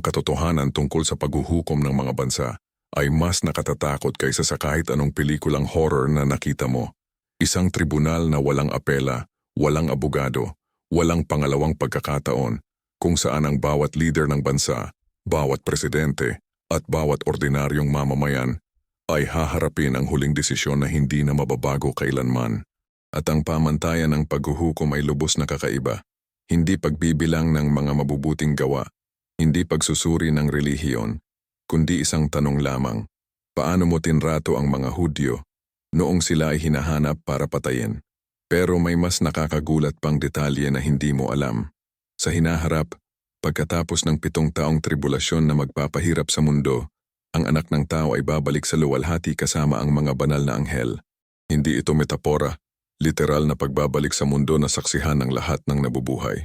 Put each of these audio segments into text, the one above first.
Ang katotohanan tungkol sa paghuhukom ng mga bansa ay mas nakatatakot kaysa sa kahit anong pelikulang horror na nakita mo. Isang tribunal na walang apela, walang abogado, walang pangalawang pagkakataon, kung saan ang bawat leader ng bansa, bawat presidente, at bawat ordinaryong mamamayan ay haharapin ang huling desisyon na hindi na mababago kailanman. At ang pamantayan ng paghuhukom ay lubos na kakaiba. Hindi pagbibilang ng mga mabubuting gawa, hindi pagsusuri ng relihiyon, kundi isang tanong lamang. Paano mo tinrato ang mga Hudyo noong sila ay hinahanap para patayin? Pero may mas nakakagulat pang detalye na hindi mo alam. Sa hinaharap, pagkatapos ng pitong taong tribulasyon na magpapahirap sa mundo, ang anak ng tao ay babalik sa luwalhati kasama ang mga banal na anghel. Hindi ito metapora, literal na pagbabalik sa mundo na saksihan ng lahat ng nabubuhay.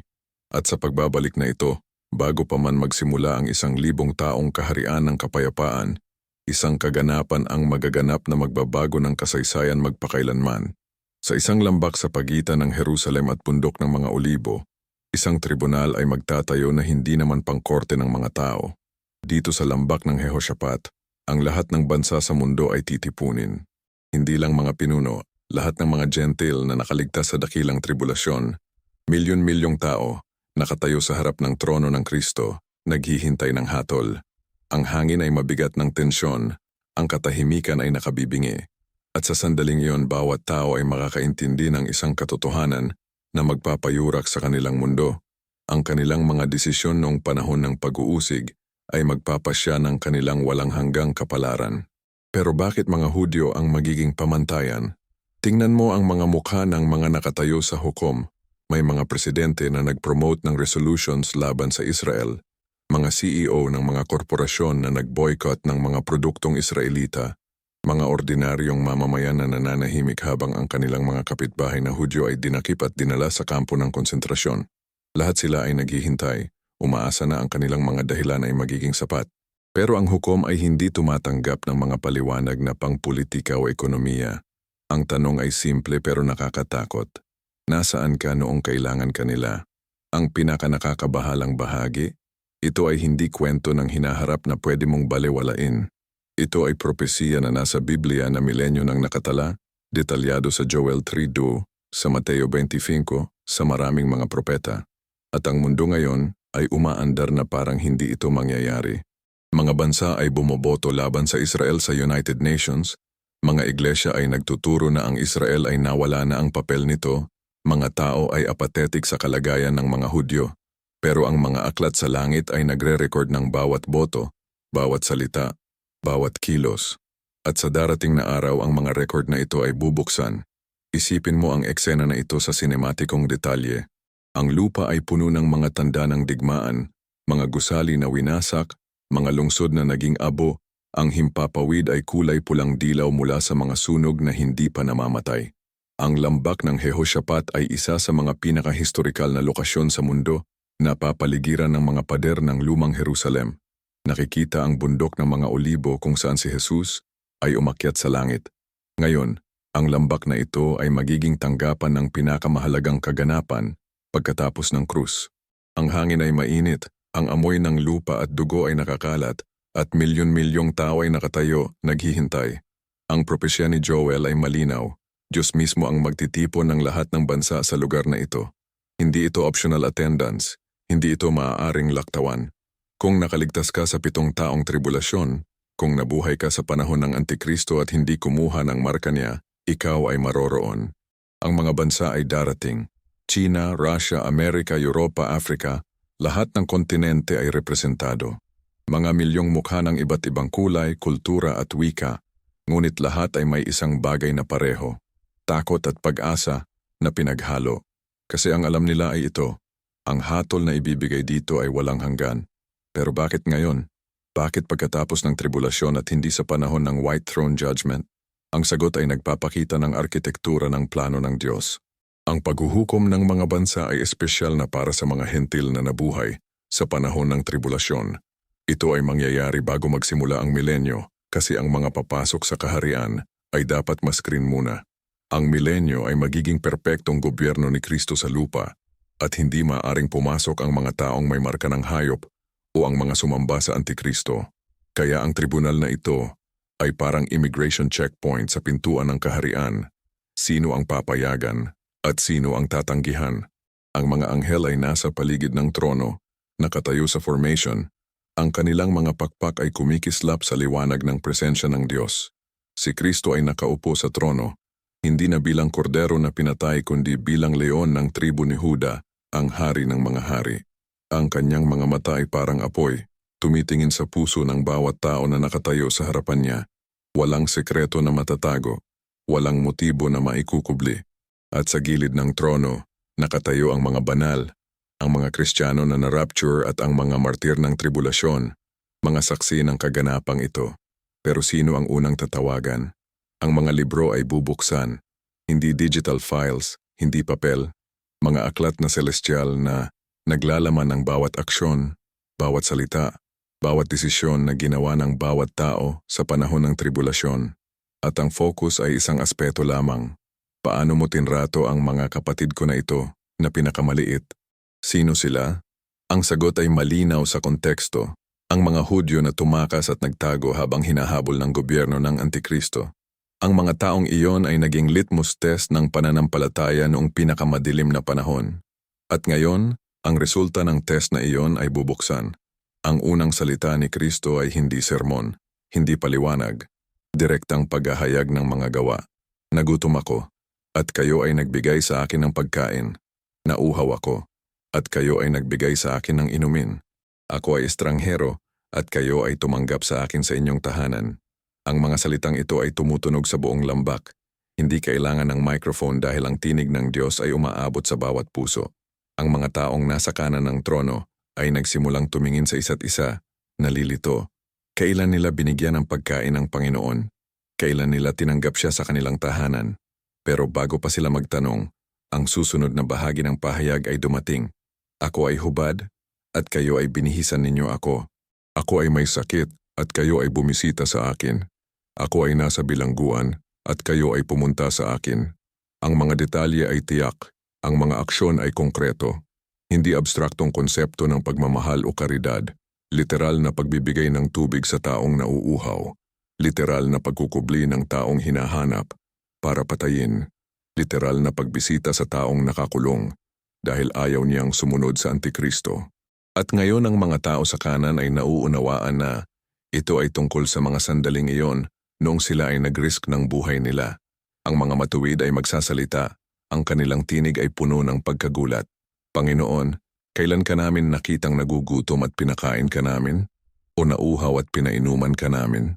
At sa pagbabalik na ito, bago pa man magsimula ang isang libong taong kaharian ng kapayapaan, isang kaganapan ang magaganap na magbabago ng kasaysayan magpakailanman. Sa isang lambak sa pagitan ng Jerusalem at bundok ng mga olibo, isang tribunal ay magtatayo na hindi naman pangkorte ng mga tao. Dito sa lambak ng Jehoshaphat, ang lahat ng bansa sa mundo ay titipunin. Hindi lang mga pinuno, lahat ng mga gentil na nakaligtas sa dakilang tribulasyon, milyon-milyong tao, nakatayo sa harap ng trono ng Kristo, naghihintay ng hatol. Ang hangin ay mabigat ng tensyon, ang katahimikan ay nakabibingi, at sa sandaling iyon bawat tao ay makakaintindi ng isang katotohanan na magpapayurak sa kanilang mundo. Ang kanilang mga desisyon noong panahon ng pag-uusig ay magpapasya ng kanilang walang hanggang kapalaran. Pero bakit mga Hudyo ang magiging pamantayan? Tingnan mo ang mga mukha ng mga nakatayo sa hukom. May mga presidente na nag-promote ng resolutions laban sa Israel, mga CEO ng mga korporasyon na nag-boycott ng mga produktong Israelita, mga ordinaryong mamamayan na nananahimik habang ang kanilang mga kapitbahay na Hudyo ay dinakip at dinala sa kampo ng konsentrasyon. Lahat sila ay naghihintay Umaasa na ang kanilang mga dahilan ay magiging sapat. Pero ang hukom ay hindi tumatanggap ng mga paliwanag na pangpolitika o ekonomiya. Ang tanong ay simple pero nakakatakot. Nasaan ka noong kailangan kanila? Ang pinakanakakabahalang bahagi, ito ay hindi kwento ng hinaharap na pwede mong balewalain. Ito ay propesiya na nasa Biblia na milenyo nang nakatala, detalyado sa Joel 3.2, sa Mateo 25, sa maraming mga propeta. At ang mundo ngayon ay umaandar na parang hindi ito mangyayari. Mga bansa ay bumoboto laban sa Israel sa United Nations, mga iglesia ay nagtuturo na ang Israel ay nawala na ang papel nito, mga tao ay apatetic sa kalagayan ng mga Hudyo, pero ang mga aklat sa langit ay nagre-record ng bawat boto, bawat salita, bawat kilos. At sa darating na araw ang mga record na ito ay bubuksan. Isipin mo ang eksena na ito sa sinematikong detalye. Ang lupa ay puno ng mga tanda ng digmaan, mga gusali na winasak, mga lungsod na naging abo, ang himpapawid ay kulay pulang dilaw mula sa mga sunog na hindi pa namamatay. Ang lambak ng Jehoshaphat ay isa sa mga pinakahistorikal na lokasyon sa mundo na papaligiran ng mga pader ng lumang Jerusalem. Nakikita ang bundok ng mga olibo kung saan si Jesus ay umakyat sa langit. Ngayon, ang lambak na ito ay magiging tanggapan ng pinakamahalagang kaganapan pagkatapos ng krus. Ang hangin ay mainit, ang amoy ng lupa at dugo ay nakakalat, at milyon-milyong tao ay nakatayo, naghihintay. Ang propesya ni Joel ay malinaw. Diyos mismo ang magtitipon ng lahat ng bansa sa lugar na ito. Hindi ito optional attendance, hindi ito maaaring laktawan. Kung nakaligtas ka sa pitong taong tribulasyon, kung nabuhay ka sa panahon ng Antikristo at hindi kumuha ng marka niya, ikaw ay maroroon. Ang mga bansa ay darating, China, Russia, Amerika, Europa, Africa, lahat ng kontinente ay representado. Mga milyong mukha ng iba't ibang kulay, kultura at wika, ngunit lahat ay may isang bagay na pareho, takot at pag-asa na pinaghalo. Kasi ang alam nila ay ito, ang hatol na ibibigay dito ay walang hanggan. Pero bakit ngayon? Bakit pagkatapos ng tribulasyon at hindi sa panahon ng White Throne Judgment? Ang sagot ay nagpapakita ng arkitektura ng plano ng Diyos. Ang paghuhukom ng mga bansa ay espesyal na para sa mga hentil na nabuhay sa panahon ng tribulasyon. Ito ay mangyayari bago magsimula ang milenyo kasi ang mga papasok sa kaharian ay dapat maskrin muna. Ang milenyo ay magiging perpektong gobyerno ni Kristo sa lupa at hindi maaring pumasok ang mga taong may marka ng hayop o ang mga sumamba sa Antikristo. Kaya ang tribunal na ito ay parang immigration checkpoint sa pintuan ng kaharian. Sino ang papayagan at sino ang tatanggihan? Ang mga anghel ay nasa paligid ng trono, nakatayo sa formation. Ang kanilang mga pakpak ay kumikislap sa liwanag ng presensya ng Diyos. Si Kristo ay nakaupo sa trono, hindi na bilang kordero na pinatay kundi bilang leon ng tribu ni Huda, ang hari ng mga hari. Ang kanyang mga mata ay parang apoy, tumitingin sa puso ng bawat tao na nakatayo sa harapan niya. Walang sekreto na matatago, walang motibo na maikukubli. At sa gilid ng trono, nakatayo ang mga banal, ang mga Kristiyano na na-rapture at ang mga martir ng tribulasyon, mga saksi ng kaganapang ito. Pero sino ang unang tatawagan? Ang mga libro ay bubuksan, hindi digital files, hindi papel, mga aklat na celestial na naglalaman ng bawat aksyon, bawat salita, bawat desisyon na ginawa ng bawat tao sa panahon ng tribulasyon. At ang focus ay isang aspeto lamang. Paano mo tinrato ang mga kapatid ko na ito na pinakamaliit? Sino sila? Ang sagot ay malinaw sa konteksto. Ang mga Hudyo na tumakas at nagtago habang hinahabol ng gobyerno ng Antikristo. Ang mga taong iyon ay naging litmus test ng pananampalataya noong pinakamadilim na panahon. At ngayon, ang resulta ng test na iyon ay bubuksan. Ang unang salita ni Kristo ay hindi sermon, hindi paliwanag, direktang paghahayag ng mga gawa. Nagutom ako, at kayo ay nagbigay sa akin ng pagkain. Nauhaw ako, at kayo ay nagbigay sa akin ng inumin. Ako ay estranghero, at kayo ay tumanggap sa akin sa inyong tahanan. Ang mga salitang ito ay tumutunog sa buong lambak. Hindi kailangan ng microphone dahil ang tinig ng Diyos ay umaabot sa bawat puso. Ang mga taong nasa kanan ng trono ay nagsimulang tumingin sa isa't isa, nalilito. Kailan nila binigyan ng pagkain ng Panginoon? Kailan nila tinanggap siya sa kanilang tahanan? Pero bago pa sila magtanong, ang susunod na bahagi ng pahayag ay dumating. Ako ay hubad, at kayo ay binihisan ninyo ako. Ako ay may sakit, at kayo ay bumisita sa akin. Ako ay nasa bilangguan at kayo ay pumunta sa akin. Ang mga detalye ay tiyak, ang mga aksyon ay konkreto. Hindi abstraktong konsepto ng pagmamahal o karidad, literal na pagbibigay ng tubig sa taong nauuhaw, literal na pagkukubli ng taong hinahanap para patayin, literal na pagbisita sa taong nakakulong dahil ayaw niyang sumunod sa Antikristo. At ngayon ang mga tao sa kanan ay nauunawaan na ito ay tungkol sa mga sandaling iyon noong sila ay nag-risk ng buhay nila. Ang mga matuwid ay magsasalita, ang kanilang tinig ay puno ng pagkagulat. Panginoon, kailan ka namin nakitang nagugutom at pinakain ka namin? O nauhaw at pinainuman ka namin?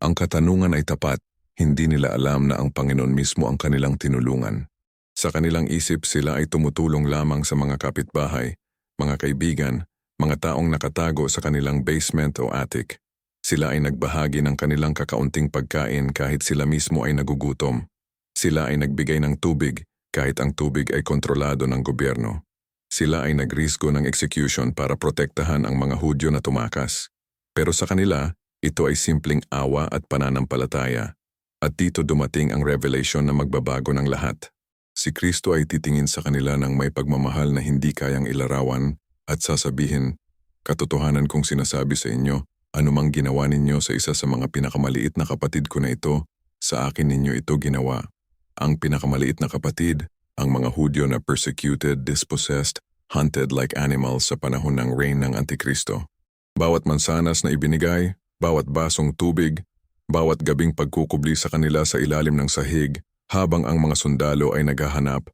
Ang katanungan ay tapat, hindi nila alam na ang Panginoon mismo ang kanilang tinulungan. Sa kanilang isip sila ay tumutulong lamang sa mga kapitbahay, mga kaibigan, mga taong nakatago sa kanilang basement o attic. Sila ay nagbahagi ng kanilang kakaunting pagkain kahit sila mismo ay nagugutom. Sila ay nagbigay ng tubig kahit ang tubig ay kontrolado ng gobyerno. Sila ay nagrisgo ng execution para protektahan ang mga Hudyo na tumakas. Pero sa kanila, ito ay simpleng awa at pananampalataya. At dito dumating ang revelation na magbabago ng lahat. Si Kristo ay titingin sa kanila ng may pagmamahal na hindi kayang ilarawan at sasabihin, Katotohanan kong sinasabi sa inyo, Anumang ginawa ninyo sa isa sa mga pinakamaliit na kapatid ko na ito, sa akin ninyo ito ginawa. Ang pinakamaliit na kapatid, ang mga Hudyo na persecuted, dispossessed, hunted like animals sa panahon ng reign ng Antikristo. Bawat mansanas na ibinigay, bawat basong tubig, bawat gabing pagkukubli sa kanila sa ilalim ng sahig, habang ang mga sundalo ay naghahanap,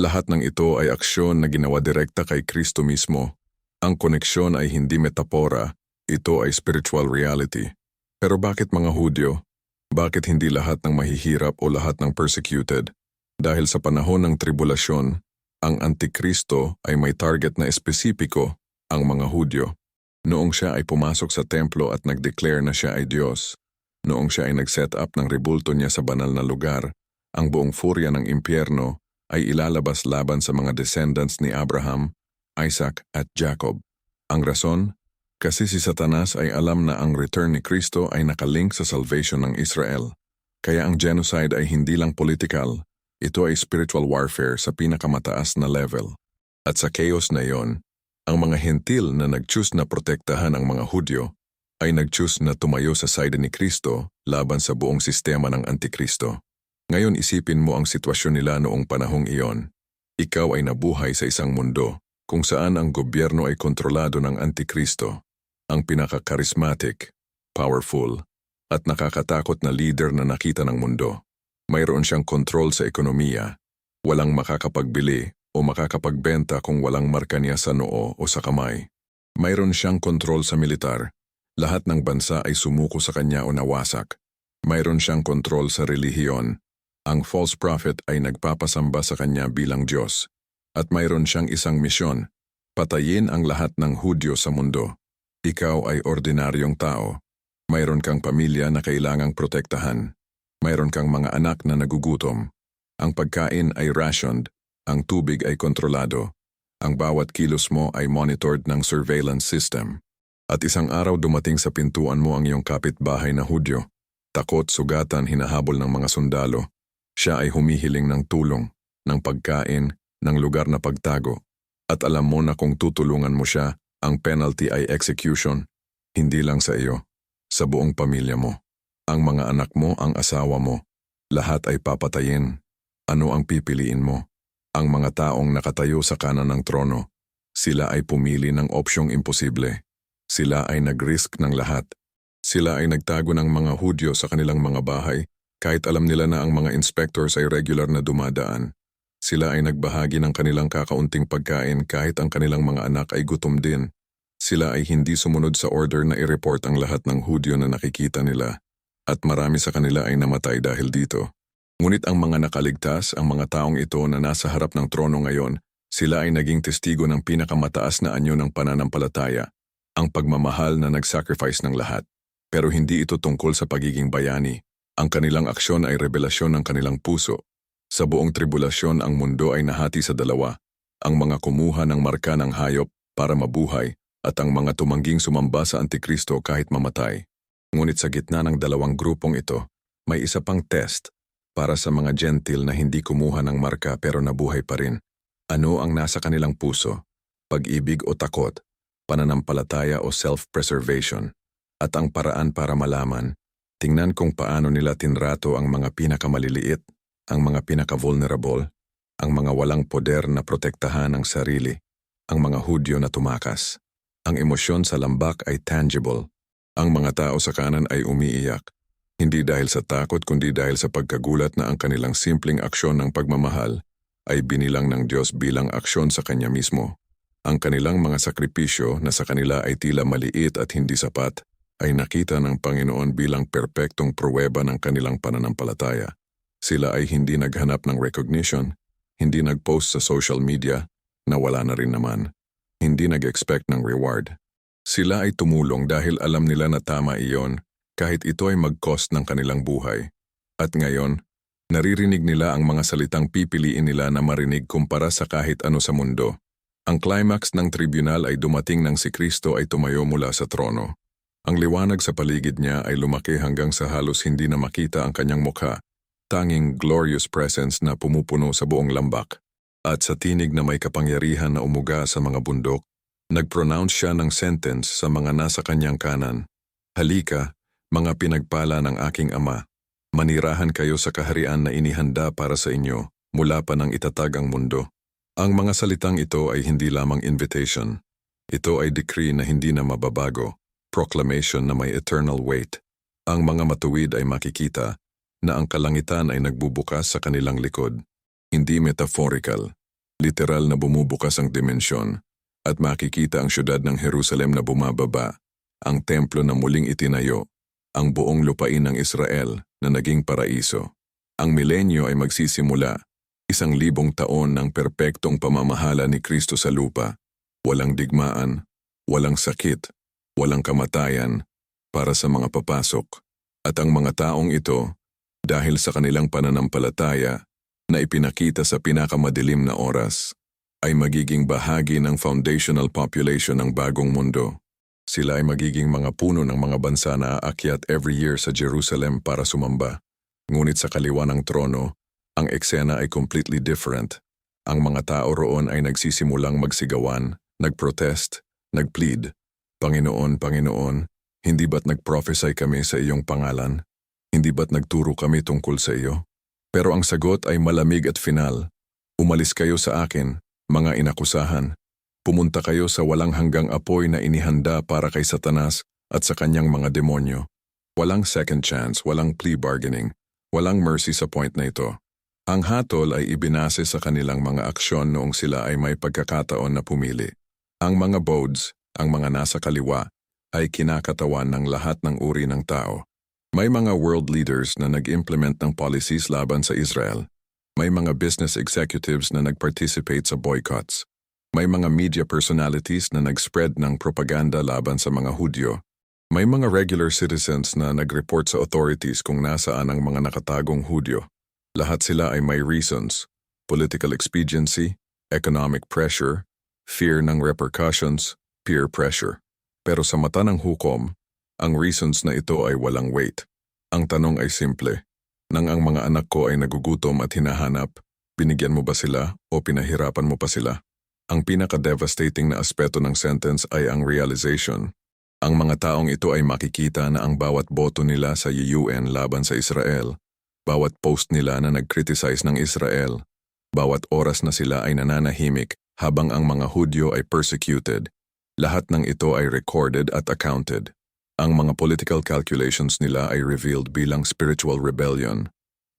lahat ng ito ay aksyon na ginawa direkta kay Kristo mismo. Ang koneksyon ay hindi metapora, ito ay spiritual reality. Pero bakit mga Hudyo? Bakit hindi lahat ng mahihirap o lahat ng persecuted? Dahil sa panahon ng tribulasyon, ang Antikristo ay may target na espesipiko, ang mga Hudyo. Noong siya ay pumasok sa templo at nag-declare na siya ay Diyos, noong siya ay nag-set up ng rebulto niya sa banal na lugar, ang buong furya ng impyerno ay ilalabas laban sa mga descendants ni Abraham, Isaac at Jacob. Ang rason, kasi si Satanas ay alam na ang return ni Kristo ay nakalink sa salvation ng Israel. Kaya ang genocide ay hindi lang political, ito ay spiritual warfare sa pinakamataas na level. At sa chaos na yon, Ang mga hentil na nag-choose na protektahan ang mga Hudyo ay nag-choose na tumayo sa side ni Kristo laban sa buong sistema ng Antikristo. Ngayon isipin mo ang sitwasyon nila noong panahong iyon. Ikaw ay nabuhay sa isang mundo kung saan ang gobyerno ay kontrolado ng Antikristo, ang pinaka-charismatic, powerful, at nakakatakot na leader na nakita ng mundo. Mayroon siyang control sa ekonomiya, walang makakapagbili o makakapagbenta kung walang marka niya sa noo o sa kamay. Mayroon siyang kontrol sa militar, lahat ng bansa ay sumuko sa kanya o nawasak. Mayroon siyang kontrol sa relihiyon, ang false prophet ay nagpapasamba sa kanya bilang Diyos. At mayroon siyang isang misyon, patayin ang lahat ng Hudyo sa mundo. Ikaw ay ordinaryong tao. Mayroon kang pamilya na kailangang protektahan. Mayroon kang mga anak na nagugutom. Ang pagkain ay rationed, ang tubig ay kontrolado. Ang bawat kilos mo ay monitored ng surveillance system. At isang araw dumating sa pintuan mo ang iyong kapitbahay na Hudyo. Takot, sugatan, hinahabol ng mga sundalo. Siya ay humihiling ng tulong, ng pagkain, ng lugar na pagtago. At alam mo na kung tutulungan mo siya, ang penalty ay execution, hindi lang sa iyo, sa buong pamilya mo. Ang mga anak mo, ang asawa mo, lahat ay papatayin. Ano ang pipiliin mo? Ang mga taong nakatayo sa kanan ng trono, sila ay pumili ng opsyong imposible. Sila ay nag-risk ng lahat. Sila ay nagtago ng mga Hudyo sa kanilang mga bahay kahit alam nila na ang mga inspectors ay regular na dumadaan. Sila ay nagbahagi ng kanilang kakaunting pagkain kahit ang kanilang mga anak ay gutom din. Sila ay hindi sumunod sa order na i-report ang lahat ng Hudyo na nakikita nila. At marami sa kanila ay namatay dahil dito. Ngunit ang mga nakaligtas, ang mga taong ito na nasa harap ng trono ngayon, sila ay naging testigo ng pinakamataas na anyo ng pananampalataya, ang pagmamahal na nag-sacrifice ng lahat. Pero hindi ito tungkol sa pagiging bayani. Ang kanilang aksyon ay revelasyon ng kanilang puso. Sa buong tribulasyon ang mundo ay nahati sa dalawa, ang mga kumuha ng marka ng hayop para mabuhay at ang mga tumangging sumamba sa Antikristo kahit mamatay. Ngunit sa gitna ng dalawang grupong ito, may isa pang test para sa mga gentil na hindi kumuha ng marka pero nabuhay pa rin. Ano ang nasa kanilang puso? Pag-ibig o takot? Pananampalataya o self-preservation? At ang paraan para malaman Tingnan kung paano nila tinrato ang mga pinakamaliliit, ang mga pinaka-vulnerable, ang mga walang poder na protektahan ang sarili, ang mga hudyo na tumakas. Ang emosyon sa lambak ay tangible. Ang mga tao sa kanan ay umiiyak, hindi dahil sa takot kundi dahil sa pagkagulat na ang kanilang simpleng aksyon ng pagmamahal ay binilang ng Diyos bilang aksyon sa Kanya mismo. Ang kanilang mga sakripisyo na sa kanila ay tila maliit at hindi sapat ay nakita ng Panginoon bilang perpektong pruweba ng kanilang pananampalataya. Sila ay hindi naghanap ng recognition, hindi nag-post sa social media, na wala na rin naman. Hindi nag-expect ng reward. Sila ay tumulong dahil alam nila na tama iyon kahit ito ay mag-cost ng kanilang buhay. At ngayon, naririnig nila ang mga salitang pipiliin nila na marinig kumpara sa kahit ano sa mundo. Ang climax ng tribunal ay dumating nang si Kristo ay tumayo mula sa trono. Ang liwanag sa paligid niya ay lumaki hanggang sa halos hindi na makita ang kanyang mukha, tanging glorious presence na pumupuno sa buong lambak. At sa tinig na may kapangyarihan na umuga sa mga bundok, nag-pronounce siya ng sentence sa mga nasa kanyang kanan. Halika, mga pinagpala ng aking ama, manirahan kayo sa kaharian na inihanda para sa inyo mula pa ng itatag ang mundo. Ang mga salitang ito ay hindi lamang invitation. Ito ay decree na hindi na mababago proclamation na may eternal weight. Ang mga matuwid ay makikita na ang kalangitan ay nagbubukas sa kanilang likod. Hindi metaphorical, literal na bumubukas ang dimensyon at makikita ang syudad ng Jerusalem na bumababa, ang templo na muling itinayo, ang buong lupain ng Israel na naging paraiso. Ang milenyo ay magsisimula, isang libong taon ng perpektong pamamahala ni Kristo sa lupa, walang digmaan, walang sakit, walang kamatayan para sa mga papasok at ang mga taong ito dahil sa kanilang pananampalataya na ipinakita sa pinakamadilim na oras ay magiging bahagi ng foundational population ng bagong mundo. Sila ay magiging mga puno ng mga bansa na aakyat every year sa Jerusalem para sumamba. Ngunit sa kaliwa ng trono, ang eksena ay completely different. Ang mga tao roon ay nagsisimulang magsigawan, nagprotest, nagplead. Panginoon, Panginoon, hindi ba't nagprophesy kami sa iyong pangalan? Hindi ba't nagturo kami tungkol sa iyo? Pero ang sagot ay malamig at final. Umalis kayo sa akin, mga inakusahan. Pumunta kayo sa walang hanggang apoy na inihanda para kay Satanas at sa kanyang mga demonyo. Walang second chance, walang plea bargaining, walang mercy sa point na ito. Ang hatol ay ibinase sa kanilang mga aksyon noong sila ay may pagkakataon na pumili. Ang mga bodes, ang mga nasa kaliwa, ay kinakatawan ng lahat ng uri ng tao. May mga world leaders na nag-implement ng policies laban sa Israel. May mga business executives na nag-participate sa boycotts. May mga media personalities na nag-spread ng propaganda laban sa mga Hudyo. May mga regular citizens na nag-report sa authorities kung nasaan ang mga nakatagong Hudyo. Lahat sila ay may reasons. Political expediency, economic pressure, fear ng repercussions, peer pressure. Pero sa mata ng hukom, ang reasons na ito ay walang weight. Ang tanong ay simple. Nang ang mga anak ko ay nagugutom at hinahanap, binigyan mo ba sila o pinahirapan mo pa sila? Ang pinaka-devastating na aspeto ng sentence ay ang realization. Ang mga taong ito ay makikita na ang bawat boto nila sa UN laban sa Israel, bawat post nila na nag-criticize ng Israel, bawat oras na sila ay nananahimik habang ang mga Hudyo ay persecuted, lahat ng ito ay recorded at accounted. Ang mga political calculations nila ay revealed bilang spiritual rebellion.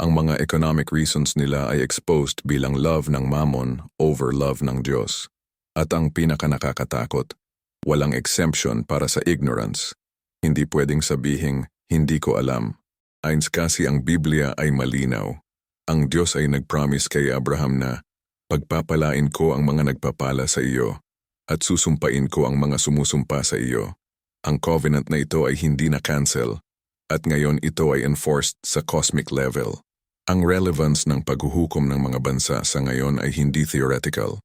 Ang mga economic reasons nila ay exposed bilang love ng mammon over love ng Diyos. At ang pinakanakakatakot, walang exemption para sa ignorance. Hindi pwedeng sabihing, hindi ko alam. Ains kasi ang Biblia ay malinaw. Ang Diyos ay nag-promise kay Abraham na, Pagpapalain ko ang mga nagpapala sa iyo, at susumpain ko ang mga sumusumpa sa iyo. Ang covenant na ito ay hindi na-cancel, at ngayon ito ay enforced sa cosmic level. Ang relevance ng paghuhukom ng mga bansa sa ngayon ay hindi theoretical.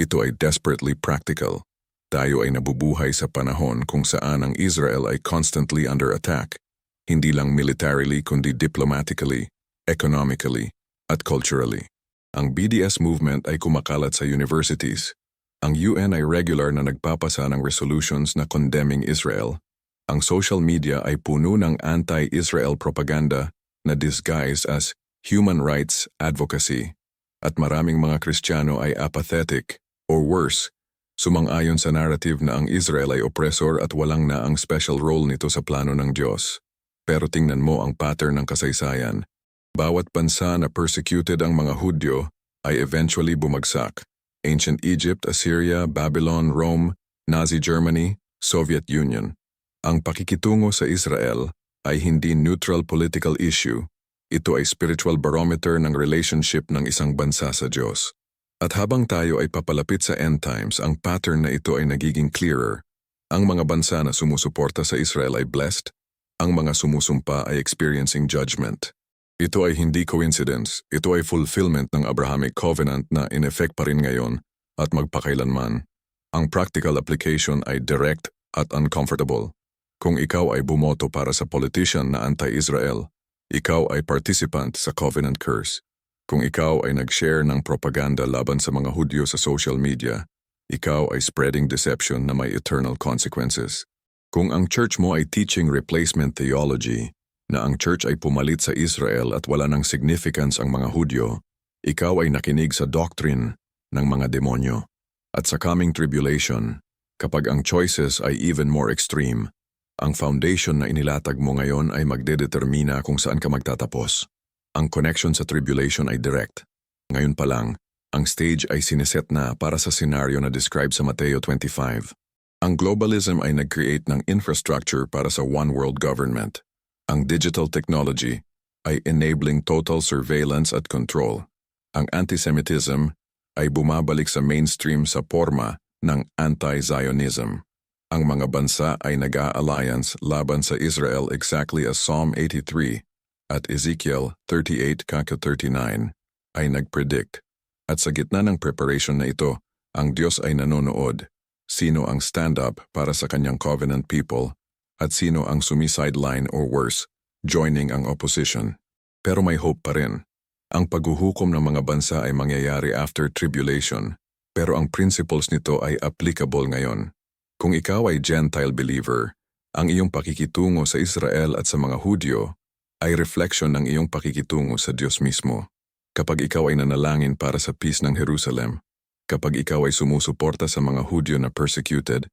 Ito ay desperately practical. Tayo ay nabubuhay sa panahon kung saan ang Israel ay constantly under attack hindi lang militarily kundi diplomatically, economically, at culturally. Ang BDS movement ay kumakalat sa universities. Ang UN ay regular na nagpapasa ng resolutions na condemning Israel. Ang social media ay puno ng anti-Israel propaganda na disguised as human rights advocacy. At maraming mga Kristiyano ay apathetic, or worse, sumang-ayon sa narrative na ang Israel ay oppressor at walang na ang special role nito sa plano ng Diyos. Pero tingnan mo ang pattern ng kasaysayan. Bawat bansa na persecuted ang mga Hudyo ay eventually bumagsak. Ancient Egypt, Assyria, Babylon, Rome, Nazi Germany, Soviet Union. Ang pakikitungo sa Israel ay hindi neutral political issue. Ito ay spiritual barometer ng relationship ng isang bansa sa Diyos. At habang tayo ay papalapit sa end times, ang pattern na ito ay nagiging clearer. Ang mga bansa na sumusuporta sa Israel ay blessed, ang mga sumusumpa ay experiencing judgment. Ito ay hindi coincidence, ito ay fulfillment ng Abrahamic covenant na in effect pa rin ngayon at magpakailanman. Ang practical application ay direct at uncomfortable. Kung ikaw ay bumoto para sa politician na anti-Israel, ikaw ay participant sa covenant curse. Kung ikaw ay nag-share ng propaganda laban sa mga Hudyo sa social media, ikaw ay spreading deception na may eternal consequences. Kung ang church mo ay teaching replacement theology, na ang church ay pumalit sa Israel at wala ng significance ang mga Hudyo, ikaw ay nakinig sa doctrine ng mga demonyo. At sa coming tribulation, kapag ang choices ay even more extreme, ang foundation na inilatag mo ngayon ay magdedetermina kung saan ka magtatapos. Ang connection sa tribulation ay direct. Ngayon pa lang, ang stage ay sineset na para sa scenario na describe sa Mateo 25. Ang globalism ay nag-create ng infrastructure para sa one world government. Ang digital technology ay enabling total surveillance at control. Ang antisemitism ay bumabalik sa mainstream sa forma ng anti-Zionism. Ang mga bansa ay nag-a-alliance laban sa Israel exactly as Psalm 83 at Ezekiel 38-39 ay nag-predict. At sa gitna ng preparation na ito, ang Diyos ay nanonood sino ang stand-up para sa kanyang covenant people at sino ang sumi-sideline or worse, joining ang opposition. Pero may hope pa rin. Ang paghuhukom ng mga bansa ay mangyayari after tribulation. pero ang principles nito ay applicable ngayon. Kung ikaw ay Gentile believer, ang iyong pakikitungo sa Israel at sa mga Hudyo ay reflection ng iyong pakikitungo sa Diyos mismo. Kapag ikaw ay nanalangin para sa peace ng Jerusalem, kapag ikaw ay sumusuporta sa mga Hudyo na persecuted,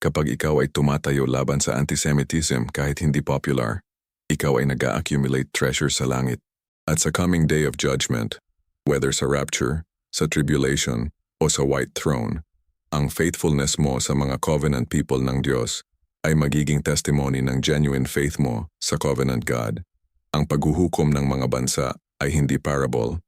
kapag ikaw ay tumatayo laban sa antisemitism kahit hindi popular, ikaw ay nag-accumulate treasure sa langit. At sa coming day of judgment, whether sa rapture, sa tribulation, o sa white throne, ang faithfulness mo sa mga covenant people ng Diyos ay magiging testimony ng genuine faith mo sa covenant God. Ang paghuhukom ng mga bansa ay hindi parable,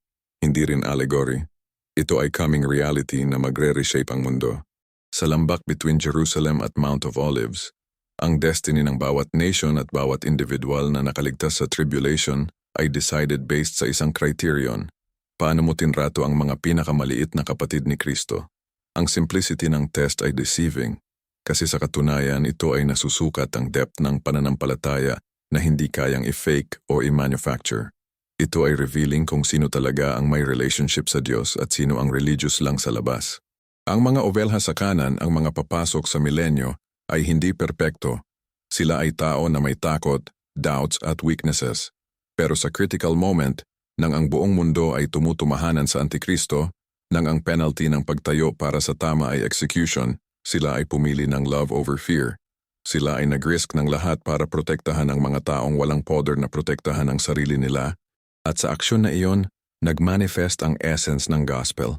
hindi rin allegory. Ito ay coming reality na magre-reshape ang mundo. Sa lambak between Jerusalem at Mount of Olives, ang destiny ng bawat nation at bawat individual na nakaligtas sa tribulation ay decided based sa isang criterion. Paano mo tinrato ang mga pinakamaliit na kapatid ni Kristo? Ang simplicity ng test ay deceiving kasi sa katunayan ito ay nasusukat ang depth ng pananampalataya na hindi kayang i-fake o i-manufacture. Ito ay revealing kung sino talaga ang may relationship sa Diyos at sino ang religious lang sa labas. Ang mga obelha sa kanan, ang mga papasok sa milenyo, ay hindi perpekto. Sila ay tao na may takot, doubts at weaknesses. Pero sa critical moment, nang ang buong mundo ay tumutumahanan sa Antikristo, nang ang penalty ng pagtayo para sa tama ay execution, sila ay pumili ng love over fear. Sila ay nag-risk ng lahat para protektahan ang mga taong walang poder na protektahan ang sarili nila. At sa aksyon na iyon, nagmanifest ang essence ng gospel.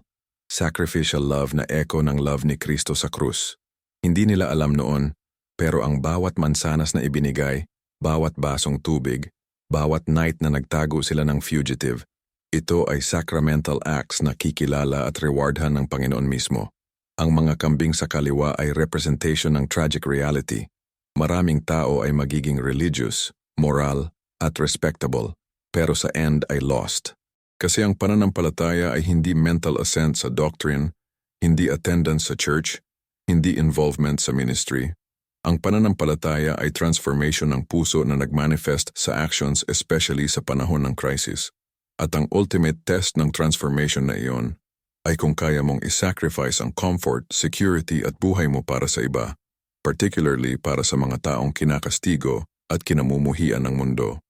Sacrificial love na echo ng love ni Kristo sa krus. Hindi nila alam noon, pero ang bawat mansanas na ibinigay, bawat basong tubig, bawat night na nagtago sila ng fugitive, ito ay sacramental acts na kikilala at rewardhan ng Panginoon mismo. Ang mga kambing sa kaliwa ay representation ng tragic reality. Maraming tao ay magiging religious, moral, at respectable, pero sa end ay lost. Kasi ang pananampalataya ay hindi mental assent sa doctrine, hindi attendance sa church, hindi involvement sa ministry. Ang pananampalataya ay transformation ng puso na nagmanifest sa actions especially sa panahon ng crisis. At ang ultimate test ng transformation na iyon ay kung kaya mong isacrifice ang comfort, security at buhay mo para sa iba, particularly para sa mga taong kinakastigo at kinamumuhian ng mundo.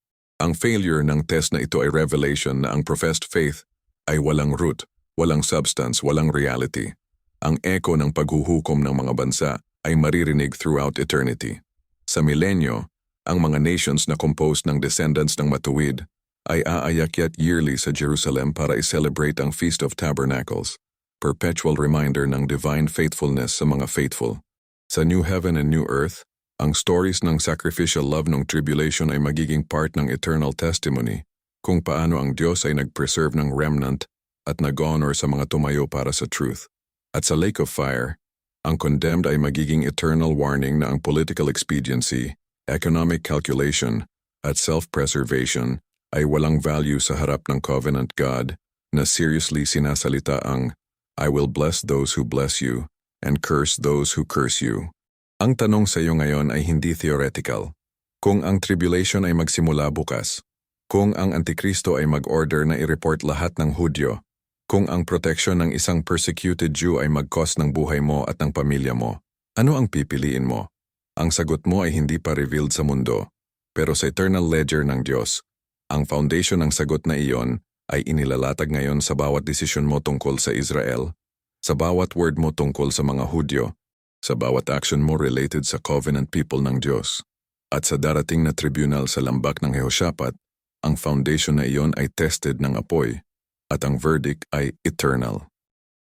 Ang failure ng test na ito ay revelation na ang professed faith ay walang root, walang substance, walang reality. Ang echo ng paghuhukom ng mga bansa ay maririnig throughout eternity. Sa milenyo, ang mga nations na composed ng descendants ng matuwid ay aayakyat yearly sa Jerusalem para i-celebrate ang Feast of Tabernacles, perpetual reminder ng divine faithfulness sa mga faithful. Sa New Heaven and New Earth, ang stories ng sacrificial love ng tribulation ay magiging part ng eternal testimony kung paano ang Diyos ay nag-preserve ng remnant at nag-honor sa mga tumayo para sa truth. At sa Lake of Fire, ang condemned ay magiging eternal warning na ang political expediency, economic calculation, at self-preservation ay walang value sa harap ng covenant God na seriously sinasalita ang I will bless those who bless you and curse those who curse you. Ang tanong sa iyo ngayon ay hindi theoretical. Kung ang tribulation ay magsimula bukas, kung ang Antikristo ay mag-order na i-report lahat ng Hudyo, kung ang protection ng isang persecuted Jew ay mag-cost ng buhay mo at ng pamilya mo, ano ang pipiliin mo? Ang sagot mo ay hindi pa revealed sa mundo, pero sa eternal ledger ng Diyos, ang foundation ng sagot na iyon ay inilalatag ngayon sa bawat desisyon mo tungkol sa Israel, sa bawat word mo tungkol sa mga Hudyo, sa bawat action mo related sa covenant people ng Diyos. At sa darating na tribunal sa lambak ng Jehoshaphat, ang foundation na iyon ay tested ng apoy at ang verdict ay eternal.